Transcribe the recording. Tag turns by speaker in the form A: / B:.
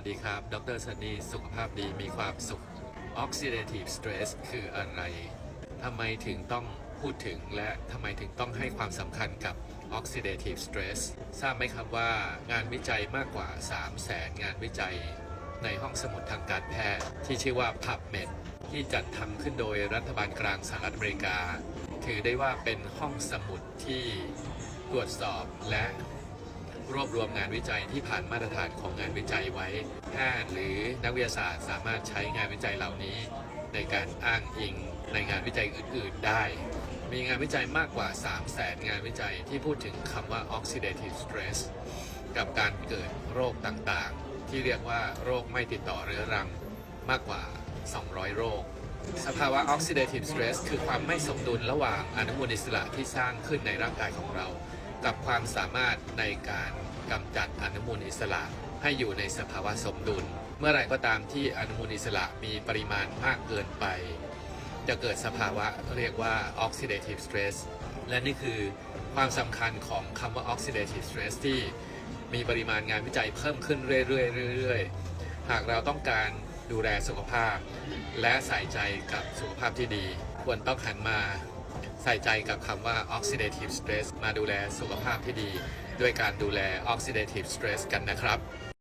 A: วัสดีครับ ดรซันนี่สุขภาพดีมีความสุข Oxidative Stress คืออะไร ทำไมถึงต้องพูดถึงและทำไมถึงต้องให้ความสำคัญกับ Oxidative Stress ทราบไหมครับว่างานวิจัยมากกว่า 3 0 0แสนงานวิจัย ในห้องสมุดทางการแพทย์ ที่ชื่อว่า PubMed ที่จัดทำขึ้นโดยรัฐบาลกลางสหรัฐอเมริกา ถือได้ว่าเป็นห้องสมุดที่ตรวจสอบและ รวบรวมงานวิจัยที่ผ่านมาตรฐานของงานวิจัยไว้แพทย์หรือนักวิทยาศาสตร์สามารถใช้งานวิจัยเหล่านี้ ในการอ้างอิงในงานวิจัยอื่น ๆ ได้ มีงานวิจัยมากกว่า 3 0 0แสนงานวิจัยที่พูดถึงคำว่า oxidative stress กับการเกิดโรคต่างๆ ที่เรียกว่าโรคไม่ติดต่อเรื้อรังมากกว่า 200 โรค สภาวะ oxidative stress คือความไม่สมดุลระหว่างอนุมูลอิสระที่สร้างขึ้นในร่างกายของเรา กับความสามารถในการกำจัดอนุมูลอิสระให้อยู่ในสภาวะสมดุล เมื่อไรก็ตามที่อนุมูลอิสระมีปริมาณมากเกินไป จะเกิดสภาวะเรียกว่า oxidative stress และนี่คือความสำคัญของคำว่า oxidative stress ที่มีปริมาณงานวิจัยเพิ่มขึ้นเรื่อยๆเรื่อยๆ หากเราต้องการดูแลสุขภาพ และใส่ใจกับสุขภาพที่ดี ควรต้องหันมาใส่ใจกับคำว่า oxidative stress มาดูแลสุขภาพที่ดี ด้วยการดูแล oxidative stress กันนะครับ